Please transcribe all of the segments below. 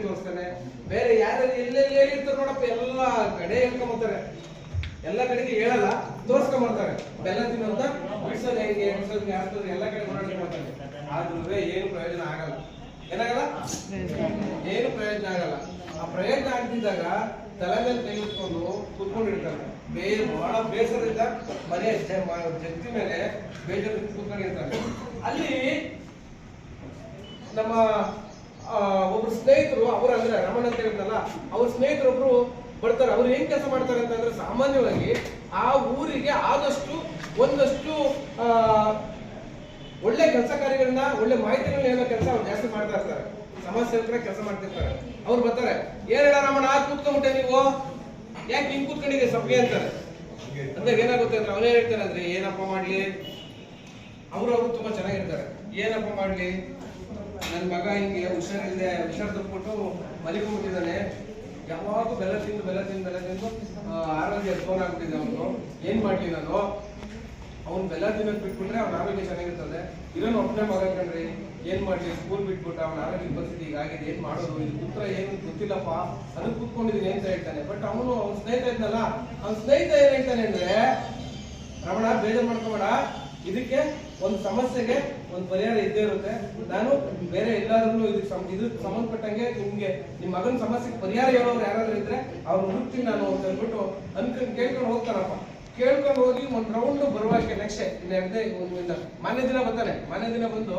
ತೋರಿಸ್ತಾನೆ ಬೇರೆ ಯಾರು ಎಲ್ಲೆಲ್ಲಿ ಹೇಳಿರ್ತಾರೆ ನೋಡಪ್ಪ, ಎಲ್ಲ ಕಡೆ ಹೇಳ್ಕೊಂಬರ್ತಾರೆ. ಎಲ್ಲ ಕಡೆಗೆ ಹೇಳಲ್ಲ, ತೋರ್ಸ್ಕೊಂಬರ್ತಾರೆ. ಬೆಲ್ಲ ತಿನ್ನೋಂತ ಬಿಡ್ಸೋದು ಹೇಗೆ ಎಲ್ಲ ಕಡೆ ಮಾಡ್ತಾರೆ. ಆದ್ರೂ ಏನು ಪ್ರಯೋಜನ ಆಗಲ್ಲ. ಏನಾಗಲ್ಲ? ಏನು ಪ್ರಯೋಜನ ಆಗಲ್ಲ. ಆ ಪ್ರಯೋಜನ ಆಗ್ತಿದ್ದಾಗ ತಲೆ ಮೇಲೆ ತೆಗೆದುಕೊಂಡು ಕುತ್ಕೊಂಡಿರ್ತಾರೆ. ಕೂತ್ಕೊಂಡಿರ್ತಾರೆ ಬೇ ಬಹಳ ಬೇಸರದಿಂದ ಮನೆ ಜಗ್ತಿ ಮೇಲೆ ಬೇಜಾರು ಕೂತ್ಕೊಂಡಿರ್ತಾರೆ. ಅಲ್ಲಿ ನಮ್ಮ ಒಬ್ರು ಸ್ನೇಹಿತರು, ಅವ್ರ ಅಂದ್ರೆ ರಮಣ ಅಂತ ಹೇಳ್ತಲ್ಲ ಅವ್ರ ಸ್ನೇಹಿತರೊಬ್ರು ಬರ್ತಾರೆ. ಅವ್ರು ಏನ್ ಕೆಲಸ ಮಾಡ್ತಾರೆ ಅಂತಂದ್ರೆ ಸಾಮಾನ್ಯವಾಗಿ ಆ ಊರಿಗೆ ಆದಷ್ಟು ಒಂದಷ್ಟು ಒಳ್ಳೆ ಕೆಲಸ ಕಾರ್ಯಗಳನ್ನ, ಒಳ್ಳೆ ಮಾಹಿತಿಗಳನ್ನ ಹೇಳೋ ಕೆಲಸ ಅವ್ರು ಜಾಸ್ತಿ ಮಾಡ್ತಾ ಇರ್ತಾರೆ. ಸಮಾಜ ಸೇವಕರ ಕೆಲಸ ಮಾಡ್ತಿರ್ತಾರೆ. ಅವ್ರು ಬರ್ತಾರೆ, ಏನ್ ಹೇಳ ರಮಣ, ಕೂತ್ಕೊಂಡ್ಬಿಟ್ಟೆ ನೀವು? ಯಾಕೆ ಹಿಂಗ್ ಕೂತ್ಕೊಂಡಿದೆ ಸಭೆ? ಅಂತಾರೆ. ಅಂದಾಗ ಏನಾಗುತ್ತೆ ಅಂದ್ರೆ ಅವನೇ ಹೇಳ್ತಾರೆ ಅಂದ್ರೆ, ಏನಪ್ಪ ಮಾಡ್ಲಿ? ಅವರು ಅವರು ತುಂಬಾ ಚೆನ್ನಾಗಿರ್ತಾರೆ. ಏನಪ್ಪ ಮಾಡ್ಲಿ? ನನ್ನ ಮಗ ಹಿಂಗೆ ಹುಷಾರಿಲ್ಲದೆ ಹುಷಾರು ತಪ್ಪಿಬಿಟ್ಟು ಮಲಿಕೊಂಡ್ಬಿಟ್ಟಿದ್ದಾನೆ. ಯಾವಾಗ ಬೆಲ್ಲ ತಿಂದು ಬೆಲ್ಲ ತಿಂದು ಬೆಲ್ಲ ತಿಂದು ಆರೋಗ್ಯ ಫೋನ್ ಆಗ್ಬಿಟ್ಟಿದೆ ಅವನು. ಏನು ಮಾಡಲಿ ನಾನು? ಅವ್ನು ಬೆಲ್ಲ ತಿನ್ನೋದ್ ಬಿಟ್ಬಿಟ್ರೆ ಅವ್ನ ಆರೋಗ್ಯ ಚೆನ್ನಾಗಿರ್ತದೆ. ಇರೋನು ಒಬ್ಬನೇ ಮಗ ಕಣ್ರಿ ಏನ್ ಮಾಡಲಿ? ಸ್ಕೂಲ್ ಬಿಟ್ಬಿಟ್ಟು ಅವನ ಆರೋಗ್ಯ ಪರಿಸ್ಥಿತಿ ಆಗಿದೆ. ಏನು ಮಾಡೋದು? ಇದು ಪುತ್ರ ಏನು ಗೊತ್ತಿಲ್ಲಪ್ಪ. ಅದಕ್ಕೆ ಕೂತ್ಕೊಂಡಿದ್ದೀನಿ ಅಂತ ಹೇಳ್ತಾನೆ. ಬಟ್ ಅವನು ಅವ್ನ ಸ್ನೇಹಿತ ಇದ್ನಲ್ಲ, ಅವ್ನ ಸ್ನೇಹಿತ ಏನು ಹೇಳ್ತಾನೆ ಅಂದ್ರೆ, ರಮಣ, ಬೇಜಾರು ಮಾಡ್ಕೋಬೇಡ. ಇದಕ್ಕೆ ಒಂದು ಸಮಸ್ಯೆಗೆ ಒಂದು ಪರಿಹಾರ ಇದ್ದೇ ಇರುತ್ತೆ. ನಾನು ಬೇರೆ ಎಲ್ಲಾದ್ರೂ ಇದಕ್ಕೆ ಇದಕ್ಕೆ ಸಂಬಂಧಪಟ್ಟಂಗೆ ನಿಮ್ಗೆ, ನಿಮ್ ಮಗನ ಸಮಸ್ಯೆಗೆ ಪರಿಹಾರ ಹೇಳೋರು ಯಾರಾದ್ರೂ ಇದ್ರೆ ಅವ್ರು ಹುಡುಕ್ತೀನಿ ನಾನು ಅಂತ ಹೇಳ್ಬಿಟ್ಟು ಅನ್ಕೊಂಡು ಕೇಳ್ಕೊಂಡು ಹೋಗ್ತಾರಪ್ಪ. ಕೇಳ್ಕೊಂಡು ಹೋಗಿ ಒಂದು ರೌಂಡ್ ಬರುವಾಗೆ ನೆಕ್ಸ್ಟ್ ಇನ್ನು ಎರಡನೇ ಒಂದು ಮಾನ್ಯ ದಿನ ಬರ್ತಾನೆ ಮಾನ್ಯ ದಿನ ಬಂದು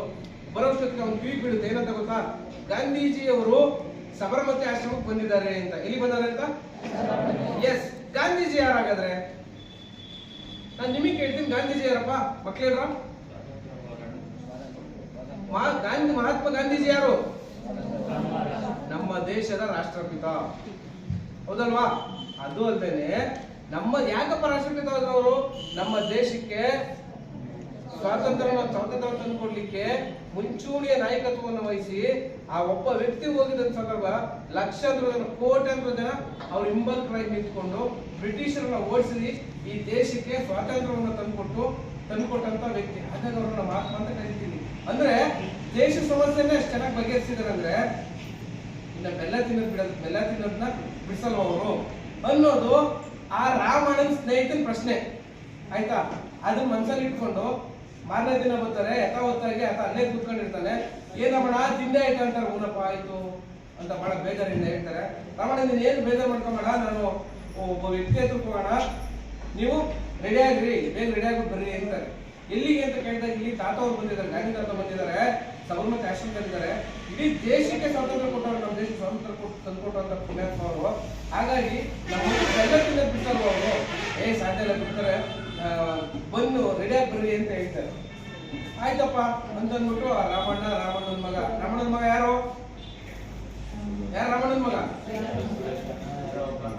ಬರೋಷ್ಟೊತ್ತಿಗೆ ಅವ್ನು ಕಿವಿ ಬೀಳುತ್ತೆ. ಏನಂತ ಗೊತ್ತಾ? ಗಾಂಧೀಜಿ ಅವರು ಸಬರಮತಿ ಆಶ್ರಮಕ್ಕೆ ಬಂದಿದ್ದಾರೆ ಅಂತ. ಎಲ್ಲಿ ಬಂದಾರೆ ಅಂತ ಎಸ್ ಗಾಂಧೀಜಿ ಯಾರಾಗಾದ್ರೆ? ನಾನು ನಿಮಗೆ ಕೇಳ್ತೀನಿ, ಗಾಂಧೀಜಿ ಯಾರಪ್ಪ ಮಹಾ- ಗಾಂಧಿ, ಮಹಾತ್ಮ ಗಾಂಧೀಜಿ ಯಾರು? ನಮ್ಮ ದೇಶದ ರಾಷ್ಟ್ರಪಿತ. ಹೌದಲ್ವಾ? ಅದು ಅಲ್ದೇನೆ, ನಮ್ಮ ಯಾಕಪ್ಪ ರಾಷ್ಟ್ರಪಿತ ಆದ್ರು ಅವರು? ನಮ್ಮ ದೇಶಕ್ಕೆ ಸ್ವಾತಂತ್ರ್ಯ ಸ್ವಾತಂತ್ರ್ಯ ತಂದುಕೊಡ್ಲಿಕ್ಕೆ ಮುಂಚೂಣಿಯ ನಾಯಕತ್ವವನ್ನು ವಹಿಸಿ ಆ ಒಬ್ಬ ವ್ಯಕ್ತಿ ಹೋಗಿದ ಸಂದರ್ಭ ಲಕ್ಷಾಂತರ ಜನ ಕೋಟ್ಯಾಂತರ ಜನ ಅವ್ರ ಹಿಂಬಲ್ಕರಾಗಿ ನಿಂತ್ಕೊಂಡು ಬ್ರಿಟಿಷರನ್ನ ಓಡಿಸಿ ಈ ದೇಶಕ್ಕೆ ಸ್ವಾತಂತ್ರ್ಯವನ್ನು ತಂದುಕೊಟ್ಟು, ತಂದುಕೊಟ್ಟಂತ ವ್ಯಕ್ತಿ. ಹಾಗಾಗಿ ಅವ್ರನ್ನ ಮಹಾತ್ಮ ಅಂತ ಕರಿತೀವಿ. ಅಂದ್ರೆ ದೇಶ ಸಮಸ್ಯೆನೇ ಅಷ್ಟು ಚೆನ್ನಾಗಿ ಬಗೆಹರಿಸಿದಾರೆ ಅಂದ್ರೆ ಇನ್ನ ಬೆಲ್ಲ ತಿನ್ನೋದು ಬಿಡೋದು, ಬೆಲ್ಲ ತಿನ್ನೋದನ್ನ ಬಿಡಿಸಲ್ವ ಅವರು? ಅನ್ನೋದು ಆ ರಾಮಣ್ಣನ ಸ್ನೇಹಿತನ ಪ್ರಶ್ನೆ. ಆಯ್ತಾ? ಅದನ್ನ ಮನ್ಸಲ್ಲಿ ಇಟ್ಕೊಂಡು ಮಾರನೇ ದಿನ ಬರ್ತಾರೆ, ಯಥಾವತ್ತಾಗಿ ಆತ ಅಲ್ಲೇ ಕೂತ್ಕೊಂಡಿರ್ತಾನೆ. ಏನಮ್ಮಣ ತಿಂದೆ ಆಯ್ತು ಅಂತಾರೆ, ಊನಪ್ಪ, ಆಯ್ತು ಅಂತ ಬಹಳ ಬೇಜಾರಿಂದ ಹೇಳ್ತಾರೆ. ರಮಣ ನೀನು ಏನು ಬೇಜಾರು ಮಾಡ್ಕೊಂಬೇಡ, ನಾನು ಒಬ್ಬ ವ್ಯಕ್ತಿ ಹೋಗೋಣ ನೀವು ರೆಡಿ ಆಗ್ರಿ, ಬೇಗ ರೆಡಿ ಆಗ್ಬಿಟ್ಟು ಬರ್ರಿ ಅಂತಾರೆ. ಎಲ್ಲಿಗೆ ಅಂತ ಕೇಳಿದಾಗ ಇಲ್ಲಿ ತಾತ ಅವ್ರು ಬಂದಿದ್ದಾರೆ, ಗಾಂಧಿ ತಾತ ಬಂದಿದ್ದಾರೆ ಸಬರ್ಮತಿ ಆಶ್ರಮ ಬಂದಿದ್ದಾರೆ. ಇಡೀ ದೇಶಕ್ಕೆ ಸ್ವಾತಂತ್ರ್ಯ ಕೊಟ್ಟವರು, ನಮ್ಮ ದೇಶ ಸ್ವಾತಂತ್ರ್ಯ ಕೊಟ್ಟು ತಂದ್ಕೊಟ್ಟಂತ ಪುಣ್ಯಾತ್ಮ ಅವರು. ಹಾಗಾಗಿ ನಮ್ಮ ಎಲ್ಲ ತಿನ್ನ ಅವರು. ಏ, ಸಾಧ್ಯ ಇಲ್ಲ, ಬಿಡ್ತಾರೆ. ಬಂದು ರೆಡಿಯಾಗಿ ಬರ್ರಿ ಅಂತ ಹೇಳ್ತಾರೆ. ಆಯ್ತಪ್ಪ ಅಂತಂದ್ಬಿಟ್ಟು ರಾಮಣ್ಣ, ರಾಮಣ್ಣನ ಮಗ. ರಾಮಣ್ಣನ ಮಗ ಯಾರು? ಯಾರು ರಾಮಣ್ಣನ ಮಗ?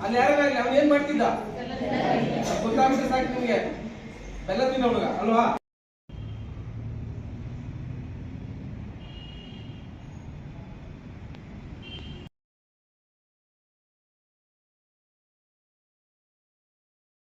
ಅಲ್ಲಿ ಯಾರು ಅವನು ಏನ್ ಮಾಡ್ತಿದ್ದ? ಗೊತ್ತಾಗ್ಬಿಟ್ಟು ಸಾಕು ನಿಮ್ಗೆ. ಬೆಲ್ಲ ತಿನ್ನೋ ಹುಡುಗ, ಅಲ್ವಾ?